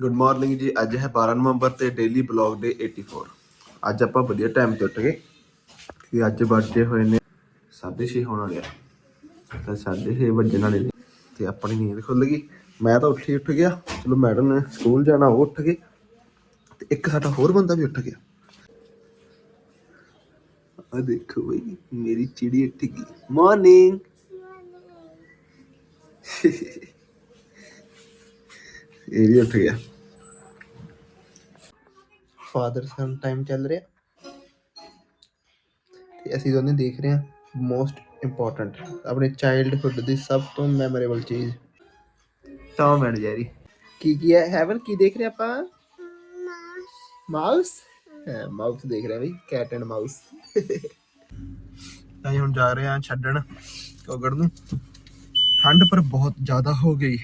Good morning ਜੀ, ਅੱਜ ਹੈ 12 ਨਵੰਬਰ ਤੇ ਡੇਲੀ ਬਲੌਗ ਡੇ 84 ਅੱਜ ਆਪਾਂ ਵਧੀਆ ਟਾਈਮ ਤੇ ਉੱਠ ਗਏ। ਕਿ ਅੱਜ ਵੱਜੇ ਹੋਏ ਨੇ 6:30 ਹੋਣ ਵਾਲੇ ਆ। ਤਾਂ 6:30 ਵੱਜਣ ਵਾਲੇ ਨੇ। ਤੇ ਆਪਣੀ ਨੀਂਦ ਖੁੱਲ ਗਈ। ਮੈਂ ਤਾਂ ਉੱਠੀ ਉੱਠ ਗਿਆ। ਚਲੋ ਮੈਡਮ ਨੇ ਸਕੂਲ ਜਾਣਾ, ਉਹ ਉੱਠ ਗਏ। ਤੇ ਇੱਕ ਸਾਡਾ ਹੋਰ ਬੰਦਾ ਵੀ ਉੱਠ ਗਿਆ। ਆ ਦੇਖੋ ਬਈ, ਮੇਰੀ ਚਿੜੀ ਉੱਠ ਗਈ। ਮਾਰਨਿੰਗ ਇਹ ਵੀ ਉੱਠ ਗਿਆ ਫਾਦਰ ਸਨ ਟਾਈਮ ਚੱਲ ਰਿਹਾ। ਤੇ ਅਸੀਂ ਦੋਨੇ ਦੇਖ ਰਹੇ ਹਾਂ ਮੋਸਟ ਇੰਪੋਰਟੈਂਟ ਆਪਣੇ ਚਾਈਲਡਹੁੱਡ ਦੀ ਸਭ ਤੋਂ ਮੈਮੋਰੇਬਲ ਚੀਜ਼। ਟੌਮ ਐਂਡ ਜੈਰੀ ਕੀ ਕੀ ਹੈ? ਹੈਵਨ ਕੀ ਦੇਖ ਰਹੇ ਆਪਾਂ? ਮਾਊਸ ਹਾਂ ਮਾਊਸ ਦੇਖ ਰਹੇ ਬਈ ਕੈਟ ਐਂਡ ਮਾਊਸ ਅਸੀਂ ਹੁਣ ਜਾ ਰਹੇ ਹਾਂ ਛੱਡਣ ਕੋਗੜ ਨੂੰ। ਠੰਡ ਪਰ ਬਹੁਤ ਜ਼ਿਆਦਾ ਹੋ ਗਈ।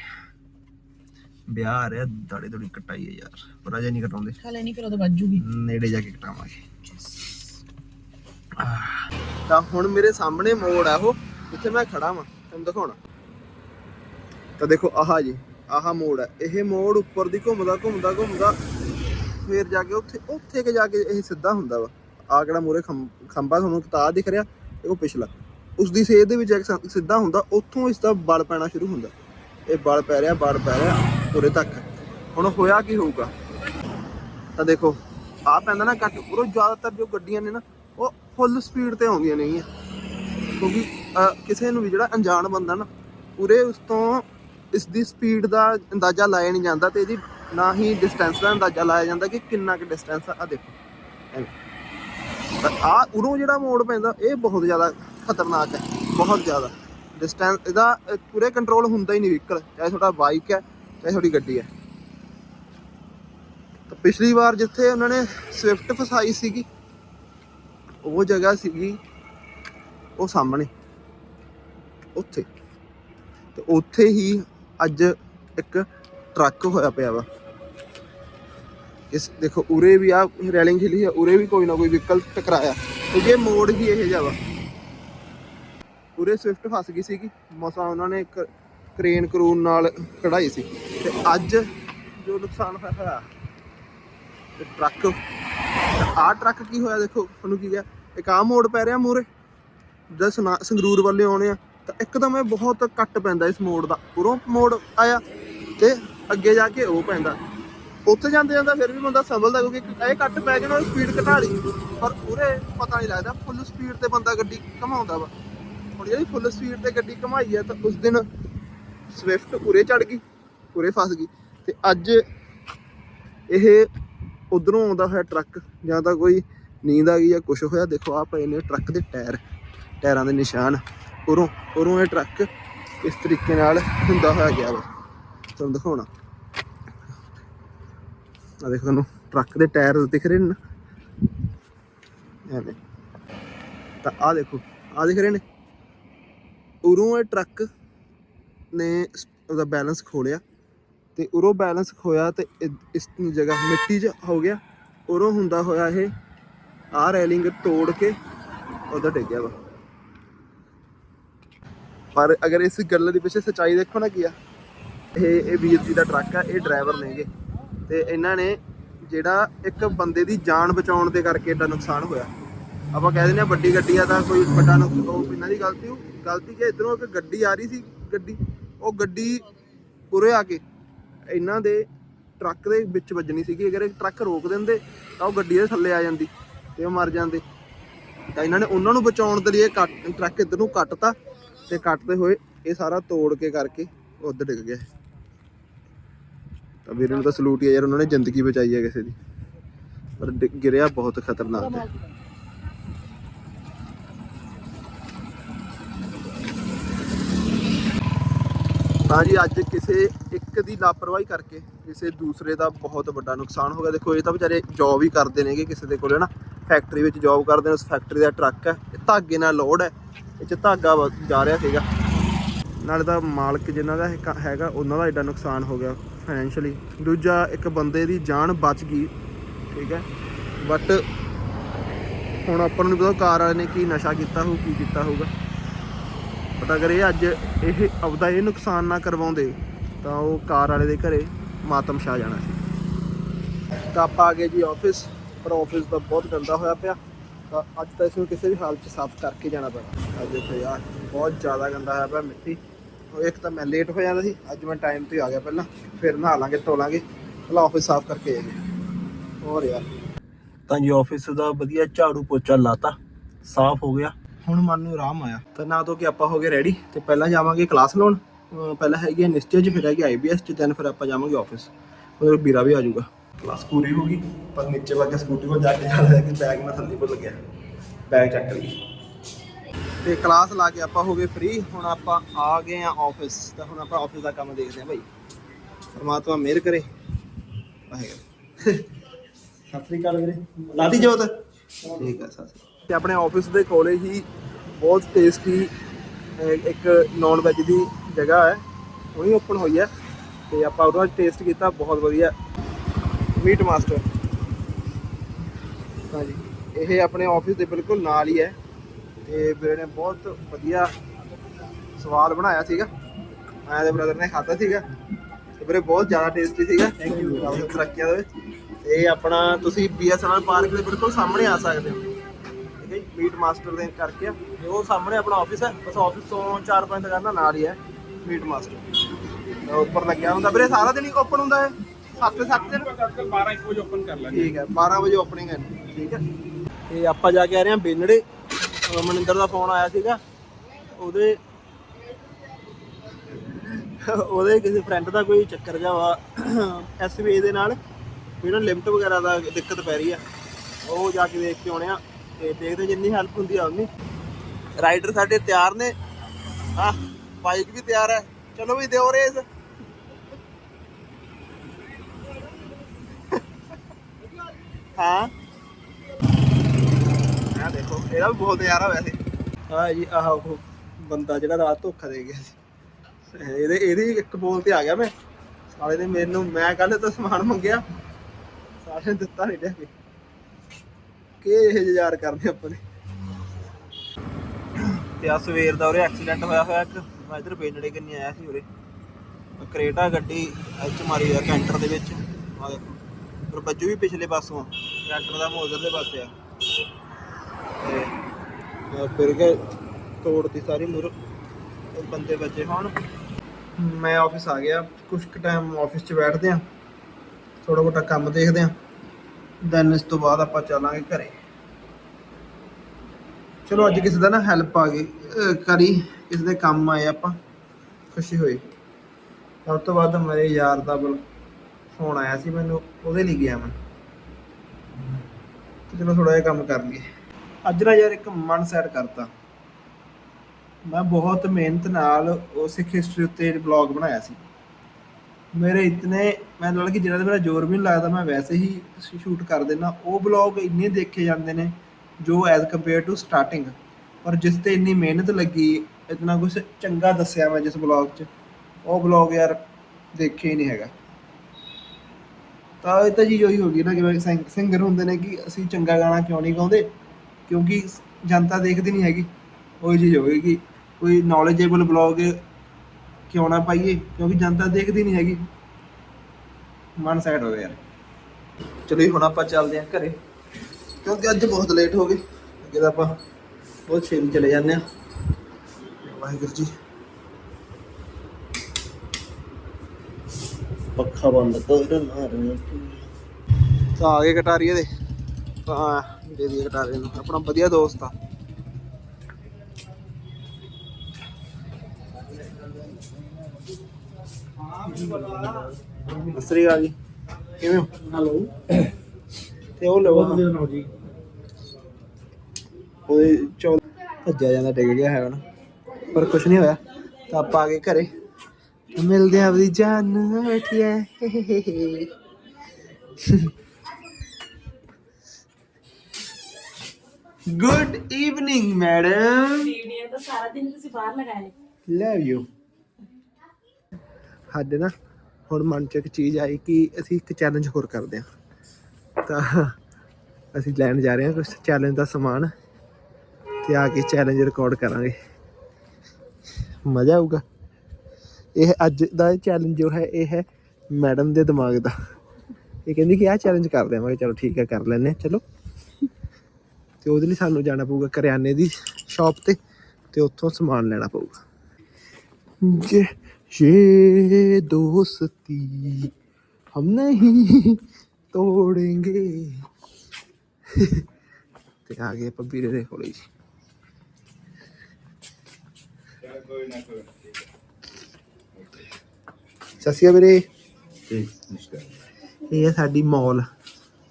ਵਿਆਹ ਆ ਰਿਹਾ ਦਾੜੀ ਦੋੜੀ ਕਟਾਈ ਹੈ ਯਾਰ ਪਰ ਅਜੇ ਨਹੀਂ ਕਟਾਉਂਦੇ। ਹਲੇ ਨਹੀਂ ਫਿਰ ਉਹ ਵੱਜੂਗੀ ਨੇੜੇ ਜਾ ਕੇ ਕਟਾਵਾਂਗੇ। ਤਾਂ ਹੁਣ ਮੇਰੇ ਸਾਹਮਣੇ ਮੋੜ ਆ ਉਹ ਜਿੱਥੇ ਮੈਂ ਖੜਾ ਵਾਂ ਤੁਹਾਨੂੰ ਦਿਖਾਉਣਾ। ਤਾਂ ਦੇਖੋ ਆਹ ਜੀ ਆਹ ਮੋੜ ਹੈ ਇਹ ਮੋੜ ਉੱਪਰ ਦੀ ਘੁੰਮਦਾ ਘੁੰਮਦਾ ਘੁੰਮਦਾ ਫੇਰ ਜਾ ਕੇ ਉੱਥੇ ਉੱਥੇ ਕੇ ਜਾ ਕੇ ਇਹ ਸਿੱਧਾ ਹੁੰਦਾ ਵਾ। ਆ ਕਿਹੜਾ ਮੂਰੇ ਖੰਭਾ ਤੁਹਾਨੂੰ ਤਾਂ ਦਿਖ ਰਿਹਾ ਇਹ ਉਹ ਪਿਛਲਾ। ਉਸ ਦੀ ਸੇਧ ਦੇ ਵਿੱਚ ਸਿੱਧਾ ਹੁੰਦਾ ਉੱਥੋਂ ਇਸ ਦਾ ਬਲ ਪੈਣਾ ਸ਼ੁਰੂ ਹੁੰਦਾ। ਇਹ ਬਲ ਪੈ ਰਿਹਾ ਬਲ ਪੈ ਰਿਹਾ। ਉਰੇ ਤੱਕ। ਹੁਣ ਹੋਇਆ ਕੀ ਹੋਊਗਾ? ਤਾਂ ਦੇਖੋ ਆ ਪੈਂਦਾ ਨਾ ਕੱਟ ਉਰੋਂ ਜ਼ਿਆਦਾਤਰ ਜੋ ਗੱਡੀਆਂ ਨੇ ਨਾ ਉਹ ਫੁੱਲ ਸਪੀਡ ਤੇ ਆਉਂਦੀਆਂ ਨੇਗੀਆਂ ਕਿਉਂਕਿ ਕਿਸੇ ਨੂੰ ਵੀ ਜਿਹੜਾ ਅਣਜਾਣ ਬੰਦਾ ਨਾ ਉਰੇ ਉਸ ਤੋਂ ਇਸ ਦੀ ਸਪੀਡ ਦਾ ਅੰਦਾਜ਼ਾ ਲਾਇਆ ਨਹੀਂ ਜਾਂਦਾ ਤੇ ਇਹਦੀ ਨਾ ਹੀ ਡਿਸਟੈਂਸ ਦਾ ਅੰਦਾਜ਼ਾ ਲਾਇਆ ਜਾਂਦਾ ਕਿ ਕਿੰਨਾ ਕੁ ਡਿਸਟੈਂਸ ਆ। ਆਹ ਦੇਖੋ ਐਵੇਂ। ਤਾਂ ਆ ਉਰੋਂ ਜਿਹੜਾ ਮੋੜ ਪੈਂਦਾ ਇਹ ਬਹੁਤ ਜ਼ਿਆਦਾ ਖਤਰਨਾਕ ਹੈ। ਬਹੁਤ ਜ਼ਿਆਦਾ। ਡਿਸਟੈਂਸ ਇਹਦਾ ਅਹ, ਪੂਰੇ ਕੰਟਰੋਲ ਹੁੰਦਾ ਹੀ ਨਹੀਂ ਵਹੀਕਲ ਚਾਹੇ ਤੁਹਾਡਾ ਬਾਈਕ ਹੈ ਚਾਹੇ ਤੁਹਾਡੀ ਗੱਡੀ ਹੈ। ਤਾਂ ਪਿਛਲੀ ਵਾਰ ਜਿੱਥੇ ਉਹਨਾਂ ਨੇ ਸਵਿਫਟ ਫਸਾਈ ਸੀਗੀ, ਉਹ ਜਗ੍ਹਾ ਸੀਗੀ ਉਹ ਸਾਹਮਣੇ, ਉੱਥੇ। ਤੇ ਉੱਥੇ ਹੀ ਅੱਜ ਇੱਕ ਟਰੱਕ ਹੋਇਆ ਪਿਆ ਵਾ। ਇਸ ਦੇਖੋ, ਉਰੇ ਵੀ ਆ ਰੈਲਿੰਗ ਹਿਲੀ ਹੈ ਉਰੇ ਵੀ ਕੋਈ ਨਾ ਕੋਈ ਵਹੀਕਲ ਟਕਰਾਇਆ। ਕਿਉਂਕਿ ਮੋੜ ਹੀ ਇਹ ਜਿਹਾ ਵਾ। ਉਰੇ ਸਵਿਫਟ ਫਸ ਗਈ ਸੀਗੀ, ਮਸਾ ਉਹਨਾਂ ਨੇ ਇੱਕ ਕਰੇਨ ਕਰੂਨ ਨਾਲ ਕਢਾਈ ਸੀ। ਤੇ ਅੱਜ ਜੋ ਨੁਕਸਾਨ ਹੋਇਆ ਹੋਇਆ, ਤੇ ਟਰੱਕ ਆਹ ਟਰੱਕ ਕੀ ਹੋਇਆ ਦੇਖੋ, ਤੁਹਾਨੂੰ ਕੀ ਗਿਆ ਇੱਕ ਆ ਮੋੜ ਪੈ ਰਿਹਾ ਮੂਰੇ ਜਦ ਸਨਾ- ਸੰਗਰੂਰ ਵੱਲੇ ਆਉਣੇ ਆ, ਤਾਂ ਇੱਕਦਮ ਇਹ ਬਹੁਤ ਕੱਟ ਪੈਂਦਾ ਇਸ ਮੋੜ ਦਾ। ਉਰੋਂ ਮੋੜ ਆਇਆ, ਤੇ ਅੱਗੇ ਜਾ ਕੇ ਉਹ ਪੈਂਦਾ। ਉੱਥੇ ਜਾਂਦੇ ਜਾਂਦਾ ਫਿਰ ਵੀ ਬੰਦਾ ਸੰਭਲਦਾ, ਕਿਉਂਕਿ ਇਹ ਕੱਟ ਪੈ ਜਾਣਾ ਸਪੀਡ ਘਟਾ ਲਈ। ਪਰ ਉਰੇ ਪਤਾ ਨਹੀਂ ਲੱਗਦਾ ਫੁੱਲ ਸਪੀਡ ਤੇ ਬੰਦਾ ਗੱਡੀ ਘਮਾਉਂਦਾ ਵਾ। ਹੁਣ ਜਿਹੜੀ ਫੁੱਲ ਸਪੀਡ ਤੇ ਗੱਡੀ ਘਮਾਈ ਆ, ਤਾਂ ਉਸ ਦਿਨ ਸਵਿਫਟ ਉਰੇ ਚੜ ਗਈ, ਉਰੇ ਫਸ ਗਈ ਤੇ ਅੱਜ ਇਹ ਉਧਰੋਂ ਆਉਂਦਾ ਹੋਇਆ ਟਰੱਕ ਜਾਂ ਤਾਂ ਕੋਈ ਨੀਂਦ ਆ ਗਈ ਜਾਂ ਕੁਝ ਹੋਇਆ, ਦੇਖੋ ਆ ਪਏ ਨੇ ਟਰੱਕ ਦੇ ਟਾਇਰ, ਟਾਇਰਾਂ ਦੇ ਨਿਸ਼ਾਨ, ਉਰੋਂ ਉਰੋਂ ਇਹ ਟਰੱਕ ਇਸ ਤਰੀਕੇ ਨਾਲ ਹੁੰਦਾ ਹੋਇਆ ਗਿਆ ਵਾ। ਤੁਹਾਨੂੰ ਦਿਖਾਉਣਾ। ਆ ਦੇਖੋ ਤੁਹਾਨੂੰ ਟਰੱਕ ਦੇ ਟਾਇਰ ਦਿਖ ਰਹੇ ਨੇ ਨਾ। ਐਵੇਂ ਤਾਂ ਆ ਦੇਖੋ ਆ ਦਿਖ ਰਹੇ ਨੇ। ਉਰੋਂ ਇਹ ਟਰੱਕ ਨੇ ਉਹਦਾ ਬੈਲੈਂਸ ਖੋਲਿਆ ਤੇ ਉਰੋਂ ਬੈਲੈਂਸ ਖੋਇਆ ਤੇ ਇ- ਇਸ ਜਗ੍ਹਾ ਮਿੱਟੀ 'ਚ ਹੋ ਗਿਆ। ਉਰੋਂ ਹੁੰਦਾ ਹੋਇਆ ਇਹ ਆਹ ਰੈਲਿੰਗ ਤੋੜ ਕੇ ਉਧਰ ਡਿੱਗਿਆ ਵਾ। ਪਰ ਅਗਰ ਇਸ ਗੱਲ ਦੇ ਪਿੱਛੇ ਸੱਚਾਈ ਦੇਖੋ ਨਾ ਕੀ ਆ, ਇਹ ਇਹ ਵੀਰ ਜੀ ਦਾ ਟਰੱਕ ਆ, ਇਹ ਡਰਾਈਵਰ ਨੇਗੇ ਤੇ ਇਹਨਾਂ ਨੇ ਜਿਹੜਾ ਇੱਕ ਬੰਦੇ ਦੀ ਜਾਨ ਬਚਾਉਣ ਦੇ ਕਰਕੇ ਏਡਾ ਨੁਕਸਾਨ ਹੋਇਆ। ਆਪਾਂ ਕਹਿ ਦਿੰਦੇ ਆ ਵੱਡੀ ਗੱਡੀ ਆ ਤਾਂ ਕੋਈ ਵੱਡਾ ਨੁਕਸਾਨ ਉਹ ਇਹਨਾਂ ਦੀ ਗਲਤੀ ਹੋ, ਗਲਤੀ ਕਿ ਇਧਰੋਂ ਇੱਕ ਗੱਡੀ ਆ ਰਹੀ ਸੀ, ਗੱਡੀ। ਉਹ ਗੱਡੀ ਉਰੇ ਆ ਕੇ ਇਹਨਾਂ ਦੇ ਟਰੱਕ ਦੇ ਵਿੱਚ ਵੱਜਣੀ ਸੀਗੀ। ਅਗਰ ਇਹ ਟਰੱਕ ਰੋਕ ਦਿੰਦੇ ਤਾਂ ਉਹ ਗੱਡੀ ਦੇ ਥੱਲੇ ਆ ਜਾਂਦੀ ਤੇ ਉਹ ਮਰ ਜਾਂਦੇ। ਤਾਂ ਇਹਨਾਂ ਨੇ ਉਹਨਾਂ ਨੂੰ ਬਚਾਉਣ ਦੇ ਲਈ ਇਹ ਕੱਟ ਟਰੱਕ ਇੱਧਰ ਨੂੰ ਕੱਟਤਾ ਤੇ ਕੱਟਦੇ ਹੋਏ ਇਹ ਸਾਰਾ ਤੋੜ ਕੇ ਕਰਕੇ ਉੱਧਰ ਡਿੱਗ ਗਿਆ। ਤਾਂ ਵੀਰੇ ਨੂੰ ਤਾਂ ਸਲੂਟ ਹੀ ਆ ਯਾਰ, ਉਹਨਾਂ ਨੇ ਜ਼ਿੰਦਗੀ ਬਚਾਈ ਹੈ ਕਿਸੇ ਦੀ। ਪਰ ਗਿਰਿਆ ਬਹੁਤ ਖਤਰਨਾਕ। ਹੈ ਤਾਂ ਜੀ ਅੱਜ ਕਿਸੇ ਇੱਕ ਦੀ ਲਾਪਰਵਾਹੀ ਕਰਕੇ ਕਿਸੇ ਦੂਸਰੇ ਦਾ ਬਹੁਤ ਵੱਡਾ ਨੁਕਸਾਨ ਹੋ ਗਿਆ। ਦੇਖੋ, ਇਹ ਤਾਂ ਵਿਚਾਰੇ ਜੌਬ ਹੀ ਕਰਦੇ ਨੇਗੇ ਕਿਸੇ ਦੇ ਕੋਲ ਹੈ ਨਾ ਫੈਕਟਰੀ ਵਿੱਚ ਜੌਬ ਕਰਦੇ ਨੇ, ਉਸ ਫੈਕਟਰੀ ਦਾ ਟਰੱਕ ਹੈ, ਇਹ ਧਾਗੇ ਨਾਲ ਲੋਡ ਹੈ, ਇਹ ਚ ਧਾਗਾ ਵਾ- ਜਾ ਰਿਹਾ ਸੀਗਾ। ਨਾਲੇ ਤਾਂ ਮਾਲਕ ਜਿਨ੍ਹਾਂ ਦਾ ਹੈਗਾ- ਉਹਨਾਂ ਦਾ ਐਡਾ ਨੁਕਸਾਨ ਹੋ ਗਿਆ ਫਾਈਨੈਂਸ਼ੀਅਲੀ ਦੂਜਾ, ਇੱਕ ਬੰਦੇ ਦੀ ਜਾਨ ਬਚ ਗਈ, ਠੀਕ ਹੈ? ਬਟ ਹੁਣ ਆਪਾਂ ਨੂੰ ਪਤਾ ਕਾਰ ਵਾਲੇ ਨੇ ਕੀ ਨਸ਼ਾ ਕੀਤਾ ਹੋਊ, ਕੀ ਕੀਤਾ ਹੋਊਗਾ। ਬਟ ਅਗਰ ਇਹ ਅੱਜ ਇਹ ਆਪਦਾ ਇਹ ਨੁਕਸਾਨ ਨਾ ਕਰਵਾਉਂਦੇ, ਤਾਂ ਉਹ ਕਾਰ ਵਾਲੇ ਦੇ ਘਰੇ ਮਾਤਮ ਛਾ ਜਾਣਾ ਸੀ। ਤਾਂ ਆਪਾਂ ਆ ਗਏ ਜੀ ਆਫਿਸ ਪਰ ਆਫਿਸ ਤਾਂ ਬਹੁਤ ਗੰਦਾ ਹੋਇਆ ਪਿਆ। ਤਾਂ ਅੱਜ ਤਾਂ ਇਸ ਨੂੰ ਕਿਸੇ ਵੀ ਹਾਲਤ 'ਚ ਸਾਫ਼ ਕਰਕੇ ਜਾਣਾ ਪੈਣਾ। ਅੱਜ ਦੇਖੋ ਯਾਰ ਬਹੁਤ ਜ਼ਿਆਦਾ ਗੰਦਾ ਹੋਇਆ ਪਿਆ ਮਿੱਟੀ। ਇੱਕ ਤਾਂ ਮੈਂ ਲੇਟ ਹੋ ਜਾਂਦਾ ਸੀ, ਅੱਜ ਮੈਂ ਟਾਈਮ ਤੇ ਆ ਗਿਆ ਪਹਿਲਾਂ। ਫਿਰ ਨਹਾ ਲਾਂਗੇ, ਧੋ ਲਾਂਗੇ। ਪਹਿਲਾਂ ਆਫਿਸ ਸਾਫ਼ ਕਰਕੇ ਆਈਏ ਹੋਰ ਯਾਰ। ਤਾਂ ਜੀ ਆਫਿਸ ਦਾ ਵਧੀਆ ਝਾੜੂ ਪੋਚਾ ਲਾਤਾ, ਸਾਫ਼ ਹੋ ਗਿਆ। ਹੁਣ ਮਨ ਨੂੰ ਆਰਾਮ ਆਇਆ। ਤਾਂ ਨਾ ਤੋਂ ਕਿ ਆਪਾਂ ਹੋ ਗਏ ਰੈਡੀ ਤੇ ਪਹਿਲਾਂ ਜਾਵਾਂਗੇ ਕਲਾਸ ਲਾਉਣ। ਪਹਿਲਾਂ ਹੈਗੀ ਨਿਸ਼ਚੈ ਚ ਫਿਰ ਹੈਗੀ ਆਈਬੀਐਸ ਚ ਦੈਨ ਫਿਰ ਆਪਾਂ ਜਾਵਾਂਗੇ ਆਫਿਸ ਉਹ ਵੀਰਾ ਵੀ ਆ ਜਾਊਗਾ। ਕਲਾਸ ਪੂਰੀ ਹੋ ਗਈ, ਪਰ ਨੀਚੇ ਵਾ ਸਕੂਟੀ ਕੋਲ ਜਾ ਕੇ ਜਾਣਾ ਕਿ ਬੈਗ ਮੈਂ ਥੱਲੇ ਭੁੱਲ ਗਿਆ ਬੈਗ ਚੱਕ ਲਈ। ਤੇ ਕਲਾਸ ਲਾ ਕੇ ਆਪਾਂ ਹੋ ਗਏ ਫ੍ਰੀ ਹੁਣ ਆਪਾਂ ਆ ਗਏ ਆ ਆਫਿਸ ਤਾਂ ਹੁਣ ਆਪਾਂ ਆਫਿਸ ਦਾ ਕੰਮ ਦੇਖਦੇ ਆ ਭਾਈ ਪਰਮਾਤਮਾ ਮਿਹਰ ਕਰੇ। ਵਾਹਿਗੁਰੂ ਸਤਿ ਸ੍ਰੀ ਅਕਾਲ ਵੀਰੇ। ਲਾਦੀ ਜੋਤ? ਠੀਕ ਆ, ਸਤਿ ਸ੍ਰੀ ਤੇ ਆਪਣੇ ਆਫਿਸ ਦੇ ਕੋਲੇ ਹੀ ਬਹੁਤ ਟੇਸਟੀ ਇੱਕ ਨੌਨ ਵੈਜ ਦੀ ਜਗ੍ਹਾ ਹੈ। ਉਹੀ ਓਪਨ ਹੋਈ ਹੈ ਤੇ ਆਪਾਂ ਉਹਦਾ ਟੇਸਟ ਕੀਤਾ ਬਹੁਤ ਵਧੀਆ। ਮੀਟ ਮਾਸਟਰ ਹਾਂਜੀ। ਇਹ ਆਪਣੇ ਆਫਿਸ ਦੇ ਬਿਲਕੁਲ ਨਾਲ ਹੀ ਹੈ ਤੇ ਵੀਰੇ ਨੇ ਬਹੁਤ ਵਧੀਆ ਸਵਾਦ ਬਣਾਇਆ ਸੀਗਾ। ਮੈਂ ਤੇ ਬ੍ਰਦਰ ਨੇ ਖਾਧਾ ਸੀਗਾ। ਤੇ ਵੀਰੇ ਬਹੁਤ ਜ਼ਿਆਦਾ ਟੇਸਟੀ ਸੀਗਾ। ਥੈਂਕ ਯੂ ਤਰੱਕੀਆਂ ਦੇ ਵਿੱਚ। ਇਹ ਆਪਣਾ ਤੁਸੀਂ ਬੀਐਸਐਨਐਲ ਪਾਰਕ ਦੇ ਬਿਲਕੁਲ ਸਾਹਮਣੇ ਆ ਸਕਦੇ ਹੋ ਹੈ। ਮੀਟ ਮਾਸਟਰ ਦੇ ਕਰਕੇ। ਤੇ ਉਹ ਸਾਹਮਣੇ ਆਪਣਾ ਆਫਿਸ ਹੈ। ਬਸ ਆਫਿਸ ਤੋਂ 4-5 ਦੁਕਾਨਾਂ ਨਾਲ ਹੀ ਹੈ, ਮੀਟ ਮਾਸਟਰ। ਉੱਪਰ ਲੱਗਿਆ ਹੁੰਦਾ। ਵੀਰੇ, ਸਾਰਾ ਦਿਨ ਹੀ ਓਪਨ ਹੁੰਦਾ ਹੈ 7-7 ਦਿਨ 12 ਵਜੇ ਓਪਨ ਕਰ ਲਾਂਗੇ ਠੀਕ ਹੈ 12 ਵਜੇ ਓਪਨਿੰਗ ਹੈ। ਠੀਕ ਹੈ। ਤੇ ਆਪਾਂ ਜਾ ਕੇ ਆ ਰਹੇ ਹਾਂ ਬੇਨੜੇ। ਮਨਿੰਦਰ ਦਾ ਫੋਨ ਆਇਆ ਸੀਗਾ। ਉਹਦੇ ਉਹਦੇ ਕਿਸੇ ਫਰੈਂਡ ਦਾ ਕੋਈ ਚੱਕਰ ਜਾ ਵਾ। ਐਸਬੀਆਈ ਦੇ ਨਾਲ ਵੀ ਨਾ ਲਿਮਟ ਵਗੈਰਾ ਦਾ ਦਿੱਕਤ ਪੈ ਰਹੀ ਆ ਉਹ ਜਾ ਕੇ ਦੇਖ ਕੇ ਆਉਣੇ ਆ। ਤੇ ਦੇਖਦੇ ਜਿੰਨੀ ਹੈਲਪ ਹੁੰਦੀ ਆ ਉਨੀ। ਰਾਈਡਰ ਸਾਡੇ ਤਿਆਰ ਨੇ। ਆ ਬਾਈਕ ਵੀ ਤਿਆਰ ਹੈ। ਚਲੋ ਵੀ ਦਿਓ ਰੇਸ ਹਾਂ। ਆ ਦੇਖੋ, ਇਹਦਾ ਵੀ ਬਹੁਤ ਨਜ਼ਾਰਾ ਵੈਸੇ। ਹਾਂ ਜੀ, ਆਹ ਉਹ ਬੰਦਾ ਜਿਹੜਾ ਰਾਤ ਧੋਖਾ ਦੇ ਗਿਆ ਸੀ। ਇਹਦੇ, ਇਹਦੀ ਇੱਕ ਬੋਲ ਤੇ ਆ ਗਿਆ ਮੈਂ। ਸਾਲੇ ਨੇ ਮੈਨੂੰ, ਮੈਂ ਕੱਲ ਤਾਂ ਸਮਾਨ ਮੰਗਿਆ। ਸਾਲੇ ਨੇ ਦਿੱਤਾ ਨਹੀਂ ਲਿਆ ਕੇ। ਕਿ ਇਹ ਯਾਰ ਕਰਦੇ ਆਪਣੇ। ਤੇ ਆ ਸਵੇਰ ਦਾ ਉਰੇ ਐਕਸੀਡੈਂਟ ਹੋਇਆ ਹੋਇਆ ਇੱਕ। ਮੈਂ ਇਧਰ ਬੇਨੜੇ ਕੰਨੀ ਆਇਆ ਸੀ ਉਰੇ। ਕਰੇਟਾ ਗੱਡੀ ਐਚ ਮਾਰੀ ਆ ਕੈਂਟਰ ਦੇ ਵਿੱਚ। ਆ ਦੇਖੋ ਪਰ ਬੱਜੂ ਵੀ ਪਿਛਲੇ ਪਾਸੋਂ। ਆ ਕੈਂਟਰ ਦਾ ਮੋਜ਼ਰ ਦੇ ਪਾਸੇ ਆ। ਤੇ ਫਿਰ ਕੇ ਤੋੜਤੀ ਸਾਰੀ ਮੁਰ। ਬੰਦੇ ਬੱਜੇ ਹੁਣ। ਮੈਂ ਆਫਿਸ ਆ ਗਿਆ। ਕੁਝ ਕੁ ਟਾਈਮ ਆਫਿਸ 'ਚ ਬੈਠਦੇ ਆ। ਥੋੜਾ ਬਹੁਤਾ ਕੰਮ ਦੇਖਦੇ ਆ। ਦੈਨ ਇਸ ਤੋਂ ਬਾਅਦ ਆਪਾਂ ਚੱਲਾਂਗੇ ਘਰੇ। ਚਲੋ ਅੱਜ ਕਿਸੇ ਦਾ ਨਾ ਹੈਲਪ ਆ ਗਈ। ਕਰੀ, ਕਿਸੇ ਦੇ ਕੰਮ ਆਏ ਆਪਾਂ, ਖੁਸ਼ੀ ਹੋਈ। ਸਭ ਤੋਂ ਬਾਅਦ ਮੇਰੇ ਯਾਰ ਦਾ ਬਲ ਫੋਨ ਆਇਆ ਸੀ ਮੈਨੂੰ, ਉਹਦੇ ਲਈ ਗਿਆ ਮੈਂ। ਤੇ ਚਲੋ ਥੋੜਾ ਜਿਹਾ ਕੰਮ ਕਰ ਲਈਏ। ਅੱਜ ਨਾ ਯਾਰ ਇੱਕ ਮਨ ਸੈਟ ਕਰਤਾ। ਮੈਂ ਬਹੁਤ ਮਿਹਨਤ ਨਾਲ ਉਹ ਸਿੱਖ ਹਿਸਟਰੀ ਉੱਤੇ ਵਲੌਗ ਬਣਾਇਆ ਸੀ। ਮੇਰੇ ਇਤਨੇ, ਮੈਂ ਲੱਗ ਕਿ ਜਿਹਨਾਂ ਦਾ ਮੇਰਾ ਜ਼ੋਰ ਵੀ ਨਹੀਂ ਲੱਗਦਾ, ਮੈਂ ਵੈਸੇ ਹੀ ਸ਼ੂਟ ਕਰ ਦਿੰਦਾ ਉਹ ਵਲੌਗ ਇੰਨੇ ਦੇਖੇ ਜਾਂਦੇ ਨੇ, ਜੋ ਐਜ਼ ਕੰਪੇਅਰ ਟੂ ਸਟਾਰਟਿੰਗ ਪਰ ਜਿਸ ਤੇ ਇੰਨੀ ਮਿਹਨਤ ਲੱਗੀ, ਇਤਨਾ ਕੁਝ ਚੰਗਾ ਦੱਸਿਆ ਮੈਂ ਜਿਸ ਵਲੌਗ 'ਚ, ਉਹ ਵਲੌਗ ਯਾਰ ਦੇਖੇ ਹੀ ਨਹੀਂ ਹੈਗਾ। ਤਾਂ ਇਹ ਤਾਂ ਜੀ ਉਹੀ ਹੋ ਗਈ ਨਾ ਕਿ ਸਿੰਗਰ ਹੁੰਦੇ ਨੇ ਕਿ ਅਸੀਂ ਚੰਗਾ ਗਾਣਾ ਕਿਉਂ ਨਹੀਂ ਗਾਉਂਦੇ? ਕਿਉਂਕਿ ਜਨਤਾ ਦੇਖਦੀ ਨਹੀਂ ਹੈਗੀ। ਉਹੀ ਚੀਜ਼ ਹੋ ਗਈ ਕਿ ਕੋਈ ਨੌਲੇਜੇਬਲ ਬਲੌਗ ਕਿਉਂ ਨਾ ਪਾਈਏ? ਕਿਉਂਕਿ ਜਨਤਾ ਦੇਖਦੀ ਨਹੀਂ ਹੈਗੀ। ਮਨ ਸੈਟ ਹੋ ਯਾਰ। ਚਲੋ ਜੀ, ਹੁਣ ਆਪਾਂ ਚੱਲਦੇ ਹਾਂ ਘਰੇ। ਕਿਉਂਕਿ ਅੱਜ ਬਹੁਤ ਲੇਟ ਹੋ ਗਏ ਅੱਗੇ ਤਾਂ ਆਪਾਂ ਬਹੁਤ ਛੇਤੀ ਚਲੇ ਜਾਂਦੇ ਆ ਵਾਹਿਗੁਰੂ ਜੀ। ਪੱਖਾ ਬੰਦ ਕਰ ਨਾ ਤਾਂ ਆ ਗਏ ਕਟਾਰੀਏ ਦੇ। ਤਾਂ ਦੇ ਦੀ ਕਟਾਰੀਏ ਨੂੰ। ਆਪਣਾ ਵਧੀਆ ਦੋਸਤ ਆ। ਅਸਰੀ ਆ ਜੀ। ਕਿਵੇਂ ਹੋ? ਹੈਲੋ। ਤੇ ਉਹ ਲਓ। ਬਹੁਤ ਦਿਨ ਹੋ ਜੀ ਉਹਦੇ ਚੌਲ ਭੱਜਿਆ ਜਾਂਦਾ ਡਿੱਗ ਗਿਆ ਹੈ ਹੁਣ। ਪਰ ਕੁਝ ਨਹੀਂ ਹੋਇਆ। ਤਾਂ ਆਪਾਂ ਆ ਗਏ ਘਰੇ। ਮਿਲਦੇ ਆਂ ਆਪਦੀ ਜਾਨ ਨੂੰ ਬੈਠੀਏ ਗੁੱਡ ਈਵਨਿੰਗ ਮੈਡਮ ਵੀਡੀਓ ਤਾਂ ਸਾਰਾ ਦਿਨ ਤੁਸੀਂ ਬਾਹਰ ਲਗਾਏ। ਲਵ ਯੂ ਸਾਡੇ ਨਾ ਹੁਣ ਮਨ ਚ ਇੱਕ ਚੀਜ਼ ਆਈ ਕਿ ਅਸੀਂ ਇੱਕ ਚੈਲੰਜ ਹੋਰ ਕਰਦੇ ਹਾਂ। ਤਾਂ ਅਸੀਂ ਲੈਣ ਜਾ ਰਹੇ ਹਾਂ ਕੁਝ ਚੈਲੰਜ ਦਾ ਸਮਾਨ ਤੇ ਆ ਕੇ ਚੈਲੰਜ ਰਿਕਾਰਡ ਕਰਾਂਗੇ। ਮਜ਼ਾ ਆਊਗਾ। ਇਹ ਅੱਜ ਦਾ ਚੈਲੰਜ ਜੋ ਹੈ ਇਹ ਹੈ ਮੈਡਮ ਦੇ ਦਿਮਾਗ ਦਾ। ਇਹ ਕਹਿੰਦੀ ਕਿ ਆਹ ਚੈਲੰਜ ਕਰਦੇ ਆ ਮੈਂ ਕਿਹਾ ਚਲੋ ਠੀਕ ਹੈ ਕਰ ਲੈਨੇ ਆ, ਚਲੋ। ਤੇ ਉਹਦੇ ਲਈ ਸਾਨੂੰ ਜਾਣਾ ਪਊਗਾ ਕਰਿਆਨੇ ਦੀ ਸ਼ਾਪ ਤੇ ਤੇ ਉੱਥੋਂ ਸਮਾਨ ਲੈਣਾ ਪਊਗਾ। ਜੇ ये दोस्ती हम नहीं ਤੋੜेंगे ਤੇ ਆ ਗਏ ਆਪਾਂ ਵੀਰੇ ਸਸੀਆ ਵੀਰੇ। ਇਹ ਸਾਡੀ ਮਾਲ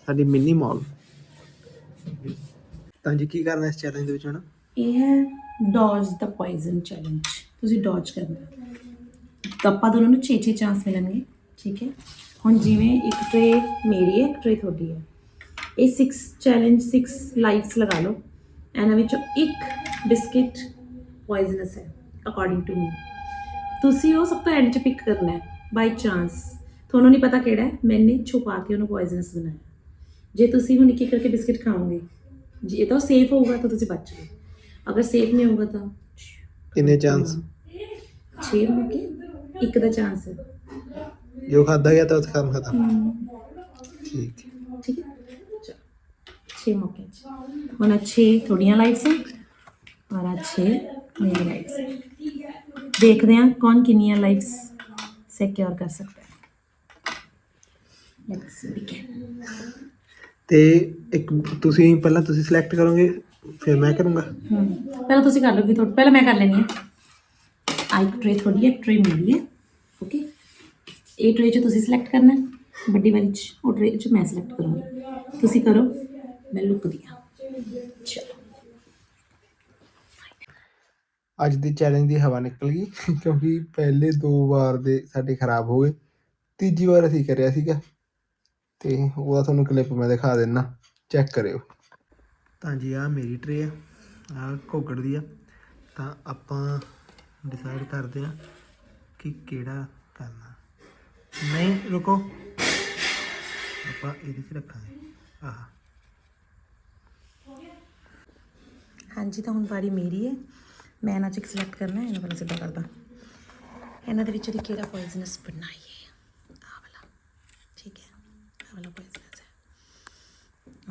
ਸਾਡੀ ਮਿੰਨੀ ਮਾਲ। ਤਾਂ ਜੀ ਕੀ ਕਰਨਾ ਇਸ ਚੈਲੰਜ ਦੇ ਵਿੱਚ ਹੁਣ? ਇਹ ਹੈ ਡੌਜ ਦਾ ਪੋਇਜ਼ਨ ਚੈਲੰਜ ਤੁਸੀਂ ਡੌਜ ਕਰਨਾ। ਤਾਂ ਆਪਾਂ ਦੋਨਾਂ ਨੂੰ 6-6 ਚਾਂਸ ਮਿਲਣਗੇ ਠੀਕ ਹੈ? ਹੁਣ ਜਿਵੇਂ ਇੱਕ ਟਰੇ ਮੇਰੀ ਹੈ ਇੱਕ ਟਰੇ ਤੁਹਾਡੀ ਹੈ। ਇਹ 6 ਚੈਲੰਜ 6 ਲਾਈਫਸ ਲਗਾ ਲਓ। ਇਹਨਾਂ ਵਿੱਚੋਂ ਇੱਕ ਬਿਸਕਿਟ ਪੋਇਜ਼ਨਸ ਹੈ ਅਕੋਰਡਿੰਗ ਟੂ ਮੀ ਤੁਸੀਂ ਉਹ ਸਭ ਤੋਂ ਐਂਡ 'ਚ ਪਿਕ ਕਰਨਾ ਹੈ ਬਾਈ ਚਾਂਸ ਤੁਹਾਨੂੰ ਨਹੀਂ ਪਤਾ ਕਿਹੜਾ ਹੈ ਮੈਨੇ ਛੁਪਾ ਕੇ ਉਹਨੂੰ ਪੋਇਜ਼ਨਸ ਬਣਾਇਆ। ਜੇ ਤੁਸੀਂ ਹੁਣ ਇੱਕ ਇੱਕ ਕਰਕੇ ਬਿਸਕਿਟ ਖਾਓਗੇ ਜੇ ਤਾਂ ਸੇਫ ਹੋਊਗਾ ਤਾਂ ਤੁਸੀਂ ਬਚ ਗਏ। ਅਗਰ ਸੇਫ ਨਹੀਂ ਹੋਊਗਾ ਤਾਂ ਕਿੰਨੇ ਚਾਂਸ 6 ਮੌਕੇ ਇੱਕ ਦਾ ਚਾਂਸ ਹੈ। ਜੋ ਖਾਦਾ ਗਿਆ ਤਾਂ ਉਸ ਕੰਮ ਖਤਮ। ਠੀਕ। ਹੈ। ਠੀਕ ਹੈ। 6 ਮੌਕੇ ਚ। ਹੁਣ 6 ਤੁਹਾਡੀਆਂ ਲਾਈਫਸ ਹੈ ਔਰ 6 ਮੇਰੀ ਲਾਈਫਸ ਹੈ। ਦੇਖਦੇ ਹਾਂ ਕੌਣ ਕਿੰਨੀਆਂ ਲਾਈਫਸ ਸਿਕਿਉਰ ਕਰ ਸਕਦਾ ਹੈ। ਲੈਟਸ ਬਿਗਿਨ ਤੇ ਇੱਕ ਤੁਸੀਂ ਪਹਿਲਾਂ ਤੁਸੀਂ ਸਿਲੈਕਟ ਕਰੋਗੇ ਫਿਰ ਮੈਂ ਕਰੂੰਗਾ। ਪਹਿਲਾਂ ਤੁਸੀਂ ਕਰ ਲਓਗੇ ਤੁਹਾਡਾ ਪਹਿਲਾਂ ਮੈਂ ਕਰ ਲੈਣੀ ਹੈ। ਆ ਇੱਕ ਟਰੇ ਤੁਹਾਡੀ ਹੈ ਟਰੇ ਮੇਰੀ ਹੈ। ਓਕੇ ਇਹ ਟਰੇ 'ਚ ਤੁਸੀਂ ਸਿਲੈਕਟ ਕਰਨਾ ਹੈ। ਵੱਡੀ ਵਾਲੀ 'ਚ, ਉਹ ਟਰੇ 'ਚ ਮੈਂ ਸਿਲੈਕਟ ਕਰੂੰਗੀ। ਤੁਸੀਂ ਕਰੋ, ਮੈਂ ਲੁਕਦੀ ਹਾਂ। ਚਲੋ। ਅੱਜ ਦੇ ਚੈਲੰਜ ਦੀ ਹਵਾ ਨਿਕਲ ਗਈ, ਕਿਉਂਕਿ ਪਹਿਲੇ ਦੋ ਵਾਰ ਦੇ ਸਾਡੇ ਖਰਾਬ ਹੋ ਗਏ। ਤੀਜੀ ਵਾਰ ਅਸੀਂ ਕਰਿਆ ਸੀਗਾ। ਤੇ ਉਹਦਾ ਤੁਹਾਨੂੰ ਕਲਿੱਪ ਮੈਂ ਦਿਖਾ ਦਿੰਨਾ। ਚੈੱਕ ਕਰਿਓ। ਤਾਂ ਜੀ ਆ ਮੇਰੀ ਟਰੇ ਆ। ਆ ਘੋਗੜ ਦੀ ਆ। ਤਾਂ ਆਪਾਂ ਡਿਸਾਈਡ ਕਰਦੇ ਆ ਕਿ ਕਿਹੜਾ ਕਰਨਾ? ਨਹੀਂ, ਰੁਕੋ। ਆਪਾਂ ਇਹਦੇ 'ਚ ਰੱਖਾਂਗੇ। ਆਹ। ਹਾਂਜੀ, ਤਾਂ ਹੁਣ ਵਾਰੀ ਮੇਰੀ ਹੈ ਮੈਂ ਇਹਨਾਂ 'ਚ ਸਿਲੈਕਟ ਕਰਨਾ ਇਹਨਾਂ ਵਾਲਾ ਸਿੱਧਾ ਕਰਦਾ। ਇਹਨਾਂ ਦੇ ਵਿੱਚੋਂ ਦੀ ਕਿਹੜਾ ਪੋਇਜ਼ਨਸ ਬਣਾਈਏ ਆਹ ਵਾਲਾ। ਠੀਕ ਹੈ। ਆਹ ਵਾਲਾ ਪੋਇਜ਼ਨਸ ਹੈ।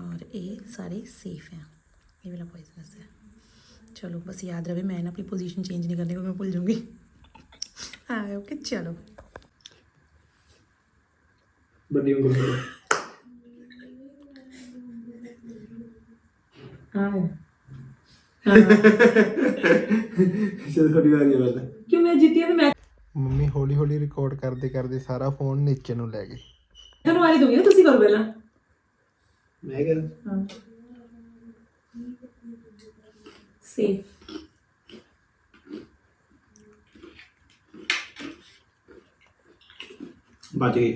ਔਰ ਇਹ ਸਾਰੇ ਸੇਫ ਹੈ। ਇਹ ਵਾਲਾ ਪੋਇਜ਼ਨਸ ਹੈ। ਚਲੋ, ਬਸ ਯਾਦ ਰਵੇ, ਮੈਂ ਨਾ ਆਪਣੀ ਪੋਜੀਸ਼ਨ ਚੇਂਜ ਨਹੀਂ ਕਰਨੀ ਕਿਉਂਕਿ ਮੈਂ ਭੁੱਲ ਜਾਊਂਗੀ। ਹਾਂ ਓਕੇ ਚਲੋ ਵੱਡੀ ਉਂਗਲ ਕਰੋ ਹਾਂ ਚਲ ਥੋੜੀ ਵਾਰੀ ਬਾਅਦ ਕਿਉਂ ਮੈਂ ਜਿੱਤੀ ਤਾਂ ਮੈਂ ਮੰਮੀ ਹੌਲੀ ਹੌਲੀ ਰਿਕਾਰਡ ਕਰਦੇ ਕਰਦੇ ਸਾਰਾ ਫੋਨ ਨੀਚੇ ਨੂੰ ਲੈ ਗਏ ਤੁਹਾਨੂੰ ਵਾਰੀ ਦੂੰਗੀ ਨਾ ਤੁਸੀਂ ਕਰੋ ਪਹਿਲਾਂ ਮੈਂ ਕਿਹਾ ਹਾਂ ਸੇਫ ਬਚ ਗਈ।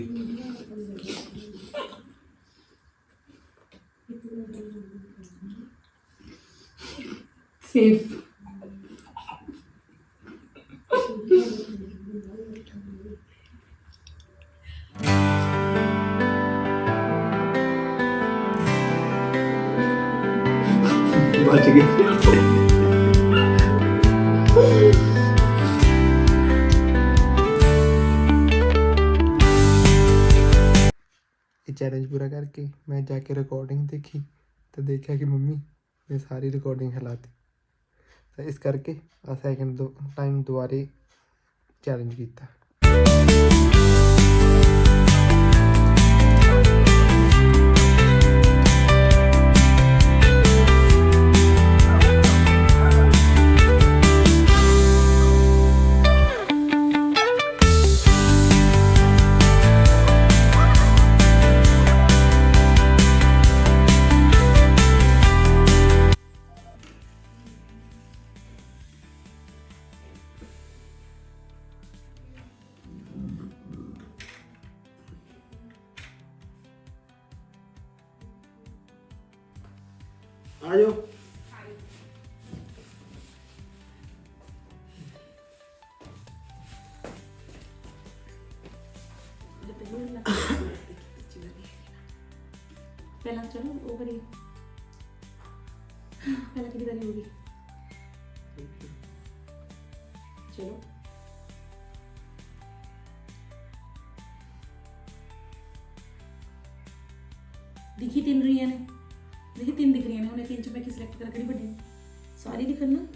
ਸੇਫ ਤੇ ਦੇਖਿਆ ਕਿ ਮੰਮੀ ਨੇ ਸਾਰੀ ਰਿਕਾਰਡਿੰਗ ਹਿਲਾਤੀ। ਤਾਂ ਇਸ ਕਰਕੇ ਆ ਸੈਕਿੰਡ ਟਾਈਮ ਦੁਬਾਰੇ ਚੈਲੰਜ ਆ ਜਾਓ। ਰਹੀਆਂ ਨੇ ਹੁਣ ਇਹ ਤਿੰਨ ਚ ਮੈਂ ਕੀ ਸਿਲੈਕਟ ਕਰਾਂ ਕਿਹੜੀ ਵੱਡੀ ਸਾਰੀ ਦਿਖਣ ਨਾ।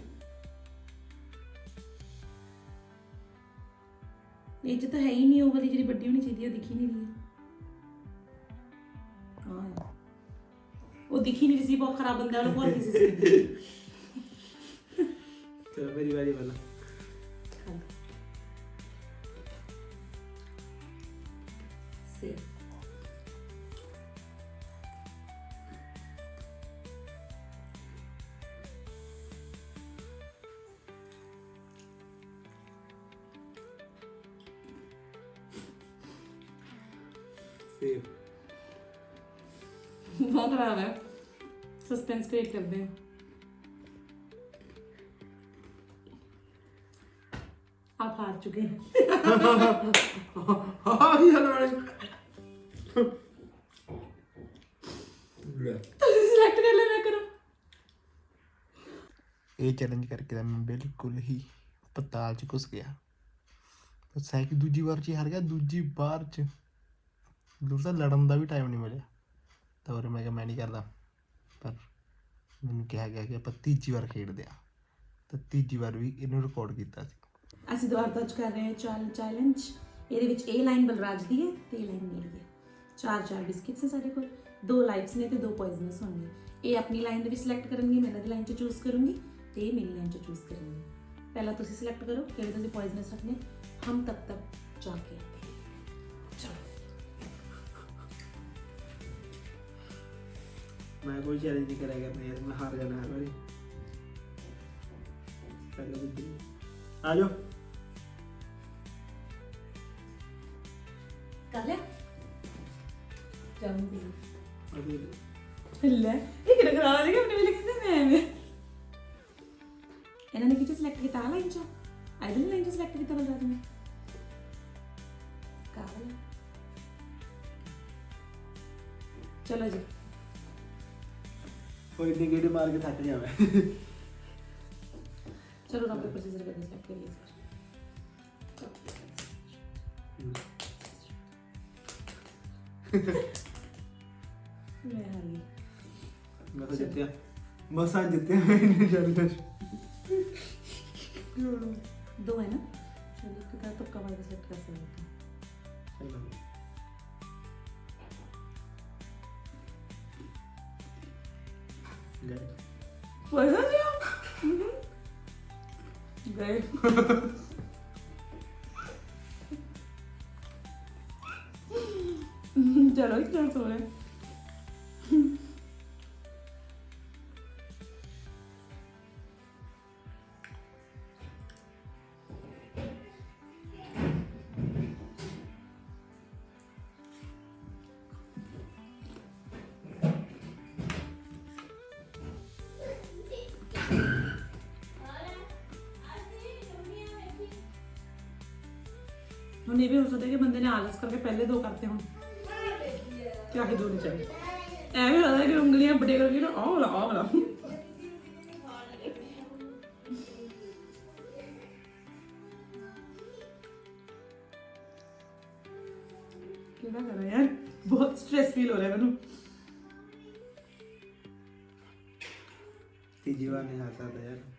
ਇਹ ਤਾਂ ਹੈ ਹੀ ਨਹੀਂ ਉਹ ਵਾਲੀ ਜਿਹੜੀ ਵੱਡੀ ਹੋਣੀ ਚਾਹੀਦੀ ਉਹ ਦਿਖੀ ਨਹੀਂ ਰਹੀ ਹੈ। ਉਹ ਦਿਖੀ ਨਹੀਂ ਰਹੀ ਸੀ ਬਹੁਤ ਖਰਾਬ ਬੰਦਾ ਉਹ ਬਹੁਤ ਕਿਸੇ ਸੀ। ਚਲੋ ਮੇਰੀ ਵਾਰੀ ਪਹਿਲਾਂ ਸੇ ਬਹੁਤ ਖਰਾਬ ਹੈ ਸਸਪੈਂਸ ਕ੍ਰੀਏਟ ਕਰਦੇ हैं आप हार चुके हैं ਹਾਂ ਕੀ ਹਾਲ ਵਾਲੇ ਲੈ सिलेक्ट कर ले मैं करूं ਇਹ ਚੈਲੰਜ ਕਰਕੇ ਤਾਂ ਮੈਂ ਬਿਲਕੁਲ ਹੀ ਪਤਾਲ ਚ ਘੁਸ ਗਿਆ ਬਸ ਹੈ ਕਿ ਦੂਜੀ ਵਾਰ ਚ ਹੀ ਹਾਰ ਗਿਆ ਦੂਜੀ ਵਾਰ ਚ ਦੂਰ ਤਾਂ ਲੜਨ ਦਾ ਵੀ ਟਾਈਮ ਨਹੀਂ ਮਿਲਿਆ ਤਾਂ ਫਿਰ ਮੈਂ ਕਿਹਾ ਮੈਂ ਨਹੀਂ ਕਰਦਾ। ਪਰ ਮੈਨੂੰ ਕਿਹਾ ਗਿਆ ਕਿ ਆਪਾਂ ਤੀਜੀ ਵਾਰ ਖੇਡਦੇ ਆ ਤਾਂ ਤੀਜੀ ਵਾਰ ਵੀ ਇਹਨੂੰ ਰਿਕਾਰਡ ਕੀਤਾ ਸੀ। ਅਸੀਂ ਦੁਬਾਰਾ ਦਰਜ ਕਰ ਰਹੇ ਹਾਂ ਚਾਲ ਚੈਲੰਜ ਇਹਦੇ ਵਿੱਚ ਇਹ ਲਾਈਨ ਬਲਰਾਜ ਦੀ ਹੈ ਤੇ ਇਹ ਲਾਈਨ ਮੇਰੀ ਹੈ। ਚਾਰ ਚਾਰ ਬਿਸਕਿਟਸ ਹੈ ਸਾਡੇ ਕੋਲ। ਦੋ ਲਾਈਫਸ ਨੇ ਤੇ ਦੋ ਪੋਇਜ਼ਨਸ ਹੋਣਗੇ ਇਹ ਆਪਣੀ ਲਾਈਨ ਦੇ ਵਿੱਚ ਸਿਲੈਕਟ ਕਰਨਗੇ, ਮੈਂ ਇਹਨਾਂ ਦੀ ਲਾਈਨ 'ਚ ਚੂਜ਼ ਕਰੂੰਗੀ ਤੇ ਇਹ ਮੇਰੀ ਲਾਈਨ 'ਚ ਚੂਜ਼ ਕਰਨਗੇ। ਪਹਿਲਾਂ ਤੁਸੀਂ ਸਿਲੈਕਟ ਕਰੋ ਕਿਹੜੇ ਤੁਸੀਂ ਪੋਇਜ਼ਨਸ ਰੱਖਣੇ। ਹਮ ਤਬ ਤੱਕ ਜਾ ਕੇ। ਮੈਂ ਕੋਈ ਚੈਲੰਜ ਨਹੀਂ ਕਰਿਆ ਕਰਨਾ ਯਾਰ ਮੈਂ ਹਾਰ ਜਾਣਾ ਹਰ ਵਾਰੀ ਪਹਿਲਾਂ ਵੀ ਆ ਜਾਓ ਕਰ ਲਿਆ ਜਾਉਂਗੀ ਅਭੀ ਲੈ ਇਹ ਕਿਹੜਾ ਕਰਾ ਦੇਗਾ ਆਪਣੇ ਵੇਲੇ ਕਿੰਨੇ ਮੈਂ ਐਵੇਂ ਇਹਨਾਂ ਨੇ ਕਿੱਥੇ ਸਿਲੈਕਟ ਕੋਈ ਨਹੀਂ ਗੇੜੇ ਮਾਰ ਕੇ ਥੱਕ ਜਾਵੇਂ। ਚਲੋ ਰੌਕ ਪੇਪਰ ਸੀਜ਼ਰ ਕਰਦੇ ਸਿਲੈਕਟ ਕਰੀਏ ਸਰ ਮੈਂ ਹਾਰ ਮੈਂ ਤਾਂ ਜਿੱਤਿਆ। ਮਸਾਂ ਜਿੱਤਿਆ ਮੈਂ ਇਹਨੇ ਜਲਦੀ। ਦੋ ਹੈ ਨਾ। ਚਲੋ ਇੱਕ ਤਾਂ ਤੁੱਕਾ ਮਾਰ ਕੇ ਸਿਲੈਕਟ ਕਰ ਸਕਦੇ ਹਾਂ ਗਏ Puedo yo? ਗਏ ਚਲੋ ਇੱਕ ਚਾਂਸ ਹੋ ਹੁਣ ਇਹ ਵੀ ਹੋ ਸਕਦਾ ਕਿ ਬੰਦੇ ਨੇ ਆਲਸ ਕਰਕੇ ਪਹਿਲੇ ਦੋ ਕਰਤੇ ਹੁਣ ਕਿਆ ਹੀ ਦੋ ਨਹੀਂ ਚਾਹੀਏ ਐਵੇਂ ਲੱਗਦਾ ਕਿ ਉਂਗਲੀਆਂ ਵੱਡੇ ਕਰਕੇ ਨਾ ਆਹ ਵਾਲਾ ਆਹ ਵਾਲਾ ਕਿਹੜਾ ਕਰਾਂ ਯਾਰ ਬਹੁਤ ਸਟ੍ਰੈਸ ਫੀਲ ਹੋ ਰਿਹਾ ਮੈਨੂੰ ਤੀਜੀ ਵਾਰ ਨਹੀਂ ਹਾਰ ਸਕਦਾ ਯਾਰ ਸੇਬ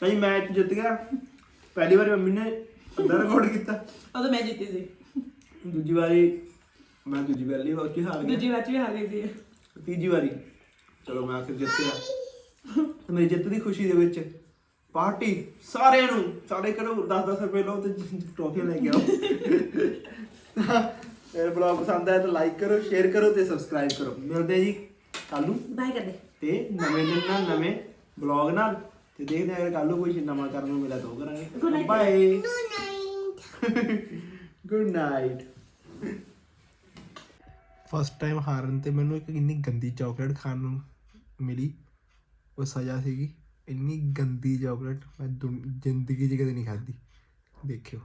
ਤਾਂ ਮੈਚ ਜਿੱਤ ਗਿਆ। ਪਹਿਲੀ ਵਾਰੀ ਮੰਮੀ ਨੇ ਅੱਧਾ ਰਿਕਾਰਡ ਕੀਤਾ। ਉਦੋਂ ਮੈਂ ਜਿੱਤੀ ਸੀ। ਦੂਜੀ ਵਾਰੀ ਮੈਂ ਦੂਜੀ ਵਾਰ ਲਈ ਉੱਚੀ ਹਾਰ ਗਿਆ। ਦੂਜੀ ਵਾਰ ਵੀ ਹਾਰ ਗਈ ਸੀ। ਤੀਜੀ ਵਾਰੀ। ਚਲੋ ਮੈਂ ਆਖਿਰ ਜਿੱਤ ਗਿਆ। ਤੇ ਜਿੱਤ ਦੀ ਖੁਸ਼ੀ ਦੇ ਵਿੱਚ ਪਾਰਟੀ ਸਾਰਿਆਂ ਨੂੰ ਸਾਡੇ ਘਰੋਂ 10-10 ਰੁਪਏ ਲਓ ਤੇ ਟਰੋਫੀਆਂ ਲੈ ਕੇ ਆਓ। ਇਹ ਬਲੌਗ ਪਸੰਦ ਆਇਆ ਤਾਂ ਲਾਈਕ ਕਰੋ ਸ਼ੇਅਰ ਕਰੋ ਤੇ ਸਬਸਕ੍ਰਾਈਬ ਕਰੋ। ਮਿਲਦੇ ਜੀ ਕੱਲ ਨੂੰ। ਬਾਏ ਕਰਦੇ। ਤੇ ਨਵੇਂ ਦਿਨ ਨਾਲ ਨਵੇਂ ਬਲੌਗ ਨਾਲ। ਤੇ ਦੇਖਦੇ ਹਾਂ ਕੱਲ ਨੂੰ ਕੋਈ ਨਵਾਂ ਕਰਨ ਨੂੰ ਮਿਲਿਆ ਤਾਂ ਉਹ Good ਕਰਾਂਗੇ night. Bye good night first time ਹਾਰਨ ਤੇ ਮੈਨੂੰ ਇੱਕ ਇੰਨੀ ਗੰਦੀ ਚਾਕਲੇਟ ਖਾਣ ਨੂੰ ਮਿਲੀ ਉਹ ਸਜ਼ਾ ਸੀਗੀ। ਇੰਨੀ ਗੰਦੀ ਚਾਕਲੇਟ ਮੈਂ ਦੁਨ- ਜ਼ਿੰਦਗੀ 'ਚ ਕਦੇ ਨਹੀਂ ਖਾਧੀ। ਦੇਖਿਓ।